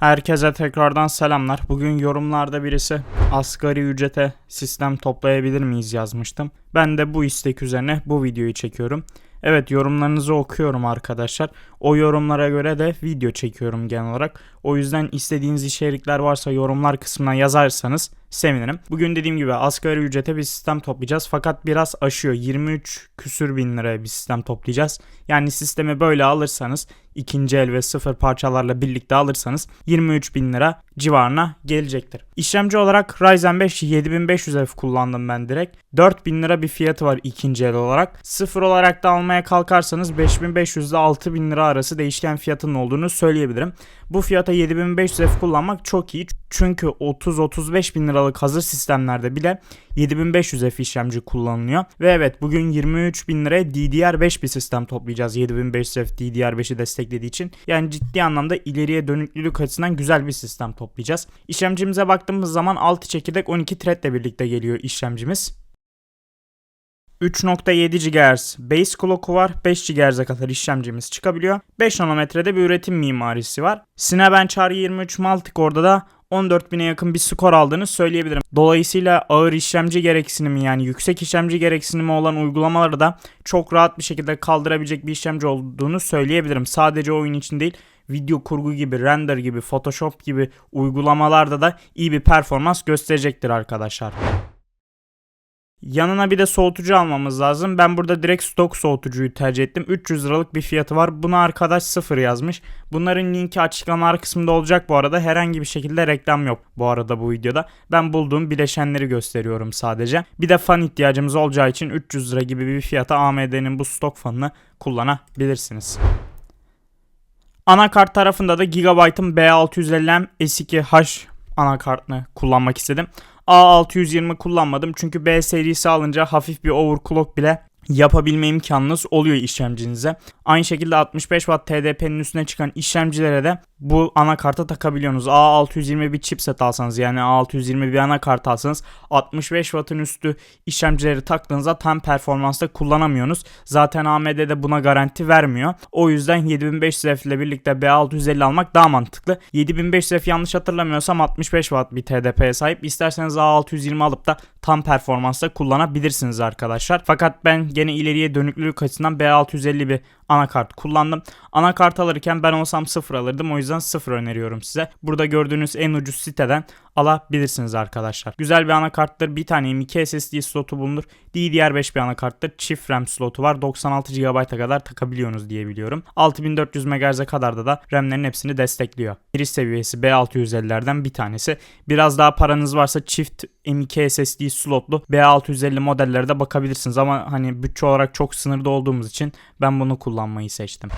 Herkese tekrardan selamlar. Bugün yorumlarda birisi asgari ücrete sistem toplayabilir miyiz yazmıştım. Ben de bu istek üzerine bu videoyu çekiyorum. Evet yorumlarınızı okuyorum arkadaşlar. O yorumlara göre de video çekiyorum genel olarak. O yüzden istediğiniz içerikler varsa yorumlar kısmına yazarsanız sevinirim. Bugün dediğim gibi asgari ücrete bir sistem toplayacağız. Fakat biraz aşıyor. 23 küsür bin liraya bir sistem toplayacağız. Yani sistemi böyle alırsanız ikinci el ve sıfır parçalarla birlikte alırsanız 23 bin lira civarına gelecektir. İşlemci olarak Ryzen 5 7500F kullandım ben direkt. 4000 lira bir fiyatı var ikinci el olarak. Sıfır olarak da almaya kalkarsanız 5500 ile 6000 lira arası değişken fiyatının olduğunu söyleyebilirim. Bu fiyata 7500F kullanmak çok iyi. Çünkü 30-35 bin liralık hazır sistemlerde bile 7500F işlemci kullanılıyor. Ve evet bugün 23 bin liraya DDR5 bir sistem toplayacağız 7500F DDR5'i desteklediği için. Yani ciddi anlamda ileriye dönüklülük açısından güzel bir sistem toplayacağız. İşlemcimize baktığımız zaman 6 çekirdek 12 thread ile birlikte geliyor işlemcimiz. 3.7 GHz base clock'u var. 5 GHz'e kadar işlemcimiz çıkabiliyor. 5 nanometrede bir üretim mimarisi var. Cinebench R23 Multicore'da da 14.000'e yakın bir skor aldığını söyleyebilirim. Dolayısıyla ağır işlemci gereksinimi yani yüksek işlemci gereksinimi olan uygulamaları da çok rahat bir şekilde kaldırabilecek bir işlemci olduğunu söyleyebilirim. Sadece oyun için değil video kurgu gibi, render gibi, photoshop gibi uygulamalarda da iyi bir performans gösterecektir arkadaşlar. Yanına bir de soğutucu almamız lazım. Ben burada direkt stok soğutucuyu tercih ettim. 300 liralık bir fiyatı var. Buna arkadaş sıfır yazmış. Bunların linki açıklamalar kısmında olacak bu arada. Herhangi bir şekilde reklam yok bu arada bu videoda. Ben bulduğum bileşenleri gösteriyorum sadece. Bir de fan ihtiyacımız olacağı için 300 lira gibi bir fiyata AMD'nin bu stok fanını kullanabilirsiniz. Anakart tarafında da Gigabyte'ın B650M S2H anakartını kullanmak istedim. A620 kullanmadım çünkü B serisi alınca hafif bir overclock bile yapabilme imkanınız oluyor işlemcinize. Aynı şekilde 65 Watt TDP'nin üstüne çıkan işlemcilere de bu anakarta takabiliyorsunuz. A620 bir chipset alsanız yani A620 bir anakart alsanız 65 Watt'ın üstü işlemcileri taktığınızda tam performansta kullanamıyorsunuz. Zaten AMD de buna garanti vermiyor. O yüzden 7500F ile birlikte B650 almak daha mantıklı. 7500F yanlış hatırlamıyorsam 65 Watt bir TDP'ye sahip. İsterseniz A620 alıp da tam performansta kullanabilirsiniz arkadaşlar. Fakat ben gene ileriye dönüklülük açısından B650 bir anakart kullandım. Anakart alırken ben olsam sıfır alırdım. O yüzden sıfır öneriyorum size. Burada gördüğünüz en ucuz siteden alabilirsiniz arkadaşlar. Güzel bir anakarttır. Bir tane M.2 SSD slotu bulunur. DDR5 bir anakarttır. Çift RAM slotu var. 96 GB'a kadar takabiliyorsunuz diye biliyorum. 6400 MHz'e kadar da da RAM'lerin hepsini destekliyor. Giriş seviyesi B650'lerden bir tanesi. Biraz daha paranız varsa çift M.2 SSD slotlu B650 modellere de bakabilirsiniz ama hani bütçe olarak çok sınırda olduğumuz için ben bunu kullanmayı seçtim.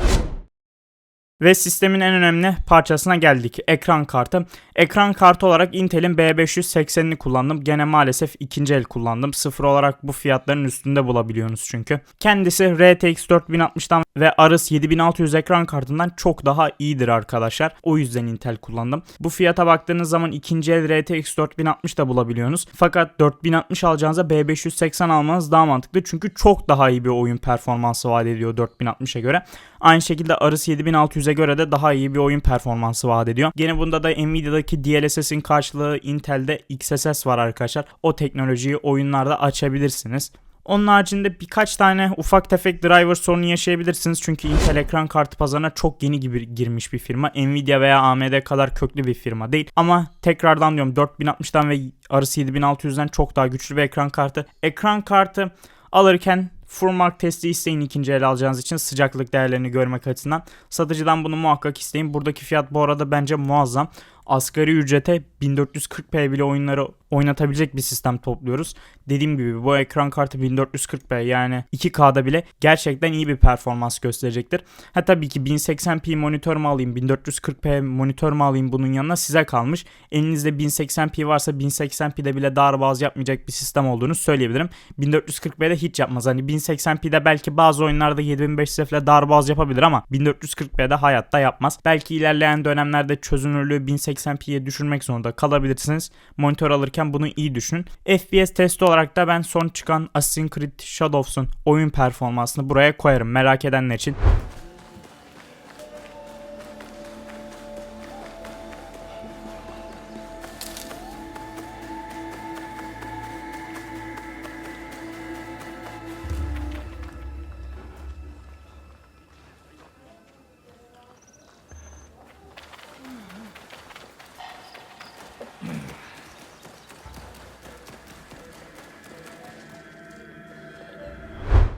Ve sistemin en önemli parçasına geldik. Ekran kartı. Ekran kartı olarak Intel'in B580'ini kullandım. Gene maalesef ikinci el kullandım. Sıfır olarak bu fiyatların üstünde bulabiliyorsunuz çünkü. Kendisi RTX 4060'dan ve Asus 7600 ekran kartından çok daha iyidir arkadaşlar. O yüzden Intel kullandım. Bu fiyata baktığınız zaman ikinci el RTX 4060 da bulabiliyorsunuz. Fakat 4060 alacağınıza B580 almanız daha mantıklı. Çünkü çok daha iyi bir oyun performansı vaat ediyor 4060'a göre. Aynı şekilde Asus 7600'e göre de daha iyi bir oyun performansı vaat ediyor. Gene bunda da Nvidia'daki DLSS'in karşılığı Intel'de XSS var arkadaşlar. O teknolojiyi oyunlarda açabilirsiniz. Onun haricinde birkaç tane ufak tefek driver sorunu yaşayabilirsiniz. Çünkü Intel ekran kartı pazarına çok yeni gibi girmiş bir firma. Nvidia veya AMD kadar köklü bir firma değil. Ama tekrardan diyorum 4060'dan ve Asus 7600'den çok daha güçlü bir ekran kartı. Ekran kartı alırken Furmark testi isteyin ikinci el alacağınız için sıcaklık değerlerini görmek açısından. Satıcıdan bunu muhakkak isteyin. Buradaki fiyat bu arada bence muazzam. Asgari ücrete 1440p bile oyunları oynatabilecek bir sistem topluyoruz. Dediğim gibi bu ekran kartı 1440p yani 2K'da bile gerçekten iyi bir performans gösterecektir. Ha tabii ki 1080p monitör mü alayım 1440p monitör mü alayım bunun yanına size kalmış. Elinizde 1080p varsa 1080p'de bile darbaz yapmayacak bir sistem olduğunu söyleyebilirim. 1440p'de hiç yapmaz. Hani 1080p'de belki bazı oyunlarda 7500 ile darbaz yapabilir ama 1440p'de hayatta yapmaz. Belki ilerleyen dönemlerde çözünürlüğü 1080p'ye düşürmek zorunda kalabilirsiniz. Monitör alırken bunu iyi düşünün. FPS testi olarak da ben son çıkan Assassin's Creed Shadows'un oyun performansını buraya koyarım merak edenler için.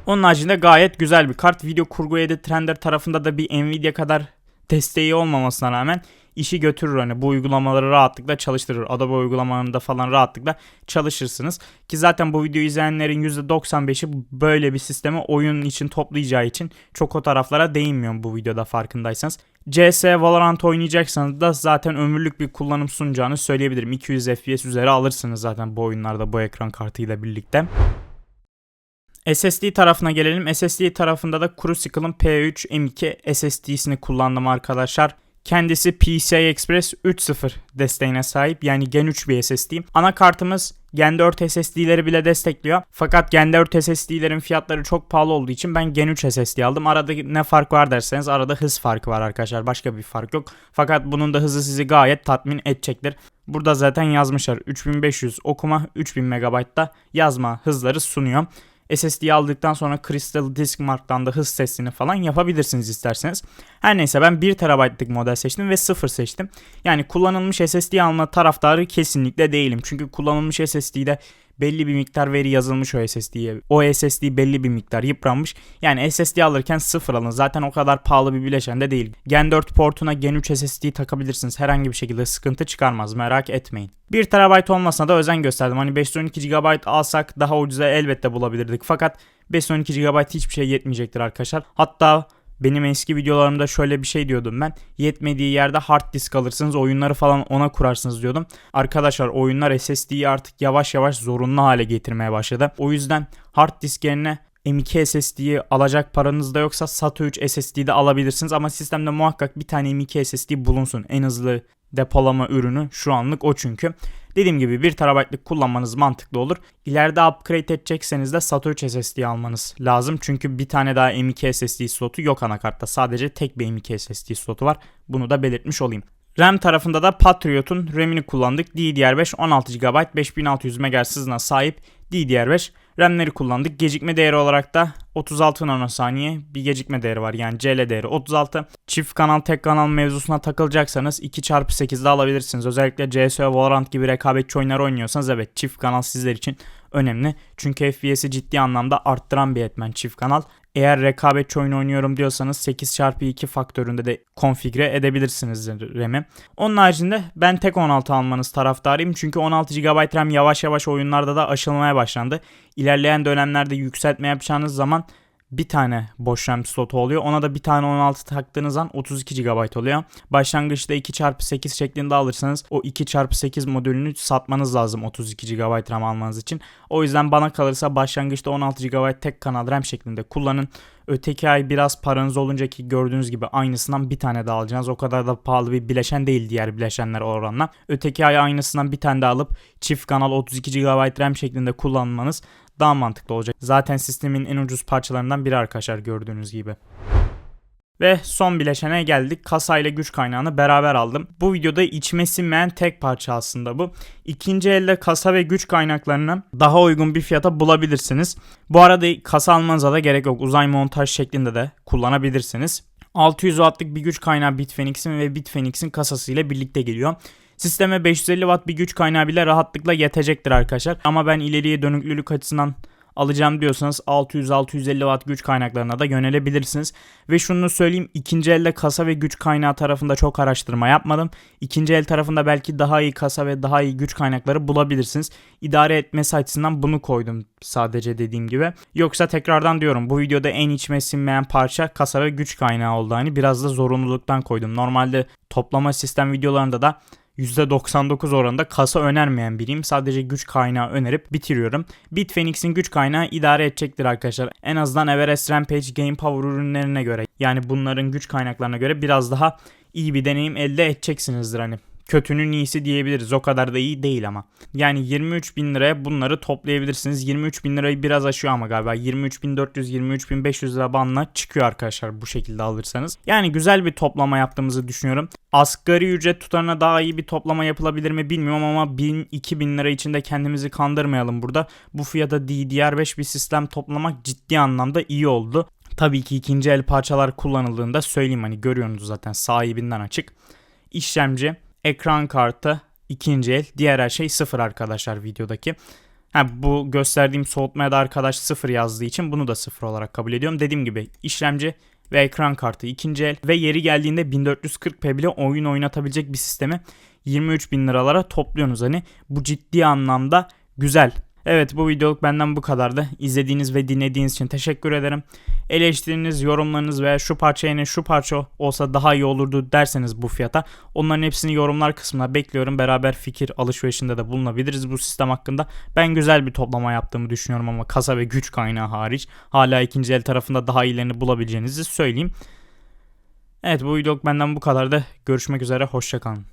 Onun haricinde gayet güzel bir kart. Video kurgu edit render tarafında da bir Nvidia kadar desteği olmamasına rağmen işi götürür hani bu uygulamaları rahatlıkla çalıştırır. Adobe uygulamalarında falan rahatlıkla çalışırsınız. Ki zaten bu videoyu izleyenlerin %95'i böyle bir sistemi oyun için toplayacağı için çok o taraflara değinmiyorum bu videoda farkındaysanız. CS Valorant oynayacaksanız da zaten ömürlük bir kullanım sunacağını söyleyebilirim. 200 FPS üzeri alırsınız zaten bu oyunlarda bu ekran kartıyla birlikte. SSD tarafına gelelim. SSD tarafında da Crucicle'ın P3 M2 SSD'sini kullandım arkadaşlar. Kendisi PCI Express 3.0 desteğine sahip yani Gen 3 bir SSD. Anakartımız Gen 4 SSD'leri bile destekliyor. Fakat Gen 4 SSD'lerin fiyatları çok pahalı olduğu için ben Gen 3 SSD aldım. Arada ne fark var derseniz arada hız farkı var arkadaşlar. Başka bir fark yok. Fakat bunun da hızı sizi gayet tatmin edecektir. Burada zaten yazmışlar 3500 okuma 3000 MB da yazma hızları sunuyor. SSD'yi aldıktan sonra Crystal Disk Mark'tan da hız testini falan yapabilirsiniz isterseniz. Her neyse ben 1 TB'lık model seçtim ve 0 seçtim. Yani kullanılmış SSD alma taraftarı kesinlikle değilim. Çünkü kullanılmış SSD'de belli bir miktar veri yazılmış o SSD'ye. O SSD belli bir miktar yıpranmış. Yani SSD alırken sıfır alın. Zaten o kadar pahalı bir bileşen de değil. Gen 4 portuna Gen 3 SSD takabilirsiniz. Herhangi bir şekilde sıkıntı çıkarmaz. Merak etmeyin. 1 TB olmasına da özen gösterdim. Hani 512 GB alsak daha ucuza elbette bulabilirdik. Fakat 512 GB hiçbir şey yetmeyecektir arkadaşlar. Hatta benim eski videolarımda şöyle bir şey diyordum ben. Yetmediği yerde hard disk alırsınız oyunları falan ona kurarsınız diyordum. Arkadaşlar oyunlar SSD'yi artık yavaş yavaş zorunlu hale getirmeye başladı. O yüzden hard disk yerine M2 SSD'yi alacak paranız da yoksa SATA 3 SSD'de alabilirsiniz ama sistemde muhakkak bir tane M2 SSD bulunsun. En hızlı depolama ürünü şu anlık o çünkü. Dediğim gibi 1 TB'lık kullanmanız mantıklı olur. İleride upgrade edecekseniz de SATA 3 SSD almanız lazım. Çünkü bir tane daha M.2 SSD slotu yok anakartta. Sadece tek bir M.2 SSD slotu var. Bunu da belirtmiş olayım. RAM tarafında da Patriot'un RAM'ini kullandık. DDR5 16 GB 5600 MHz hızına sahip DDR5 RAM'leri kullandık. Gecikme değeri olarak da 36 nanosaniye bir gecikme değeri var. Yani CL değeri 36. Çift kanal tek kanal mevzusuna takılacaksanız 2x8'de alabilirsiniz. Özellikle CS ve Valorant gibi rekabetçi oyunlar oynuyorsanız evet çift kanal sizler için önemli. Çünkü FPS'i ciddi anlamda arttıran bir etmen çift kanal. Eğer rekabetçi oyun oynuyorum diyorsanız 8x2 faktöründe de konfigüre edebilirsiniz RAM'i. Onun haricinde ben tek 16 almanız taraftarıyım. Çünkü 16 GB RAM yavaş yavaş oyunlarda da aşılmaya başlandı. İlerleyen dönemlerde yükseltme yapacağınız zaman bir tane boş RAM slotu oluyor. Ona da bir tane 16 taktığınız an 32 GB oluyor. Başlangıçta 2x8 şeklinde alırsanız o 2x8 modülünü satmanız lazım 32 GB RAM almanız için. O yüzden bana kalırsa başlangıçta 16 GB tek kanal RAM şeklinde kullanın. Öteki ay biraz paranız olunca ki gördüğünüz gibi aynısından bir tane daha alacaksınız. O kadar da pahalı bir bileşen değil diğer bileşenler oranla. Öteki ay aynısından bir tane daha alıp çift kanal 32 GB RAM şeklinde kullanmanız daha mantıklı olacak. Zaten sistemin en ucuz parçalarından biri arkadaşlar gördüğünüz gibi. Ve son bileşene geldik. Kasa ile güç kaynağını beraber aldım. Bu videoda içime sinmeyen tek parça aslında bu. İkinci elde kasa ve güç kaynaklarını daha uygun bir fiyata bulabilirsiniz. Bu arada kasa almanıza da gerek yok. Uzay montaj şeklinde de kullanabilirsiniz. 600 wattlık bir güç kaynağı Bitfenix'in ve Bitfenix'in kasası ile birlikte geliyor. Sisteme 550 watt bir güç kaynağı bile rahatlıkla yetecektir arkadaşlar. Ama ben ileriye dönüklülük açısından alacağım diyorsanız 600-650 watt güç kaynaklarına da yönelebilirsiniz. Ve şunu söyleyeyim ikinci elde kasa ve güç kaynağı tarafında çok araştırma yapmadım. İkinci el tarafında belki daha iyi kasa ve daha iyi güç kaynakları bulabilirsiniz. İdare etmesi açısından bunu koydum sadece dediğim gibi. Yoksa tekrardan diyorum bu videoda en içime sinmeyen parça kasa ve güç kaynağı oldu. Hani biraz da zorunluluktan koydum. Normalde toplama sistem videolarında da %99 oranında kasa önermeyen biriyim. Sadece güç kaynağı önerip bitiriyorum. Bitfenix'in güç kaynağı idare edecektir arkadaşlar. En azından Everest Rampage Game Power ürünlerine göre yani bunların güç kaynaklarına göre biraz daha iyi bir deneyim elde edeceksinizdir hani kötünün iyisi diyebiliriz. O kadar da iyi değil ama. Yani 23 bin liraya bunları toplayabilirsiniz. 23 bin lirayı biraz aşıyor ama galiba. 23.400 23.500 lira banla çıkıyor arkadaşlar bu şekilde alırsanız. Yani güzel bir toplama yaptığımızı düşünüyorum. Asgari ücret tutarına daha iyi bir toplama yapılabilir mi bilmiyorum ama 1000-2000 lira içinde kendimizi kandırmayalım burada. Bu fiyata DDR5 bir sistem toplamak ciddi anlamda iyi oldu. Tabii ki ikinci el parçalar kullanıldığında söyleyeyim hani görüyorsunuz zaten sahibinden açık. İşlemci ekran kartı ikinci el diğer her şey sıfır arkadaşlar videodaki. Ha, bu gösterdiğim soğutmaya da arkadaş 0 yazdığı için bunu da 0 olarak kabul ediyorum. Dediğim gibi işlemci ve ekran kartı ikinci el ve yeri geldiğinde 1440p bile oyun oynatabilecek bir sistemi 23 bin liralara topluyorsunuz. Hani bu ciddi anlamda güzel. Evet bu videoluk benden bu kadardı. İzlediğiniz ve dinlediğiniz için teşekkür ederim. Eleştiriniz, yorumlarınız veya şu parça yerine şu parça olsa daha iyi olurdu derseniz bu fiyata onların hepsini yorumlar kısmına bekliyorum. Beraber fikir alışverişinde de bulunabiliriz bu sistem hakkında. Ben güzel bir toplama yaptığımı düşünüyorum ama kasa ve güç kaynağı hariç. Hala ikinci el tarafında daha iyilerini bulabileceğinizi söyleyeyim. Evet bu videoluk benden bu kadardı. Görüşmek üzere hoşçakalın.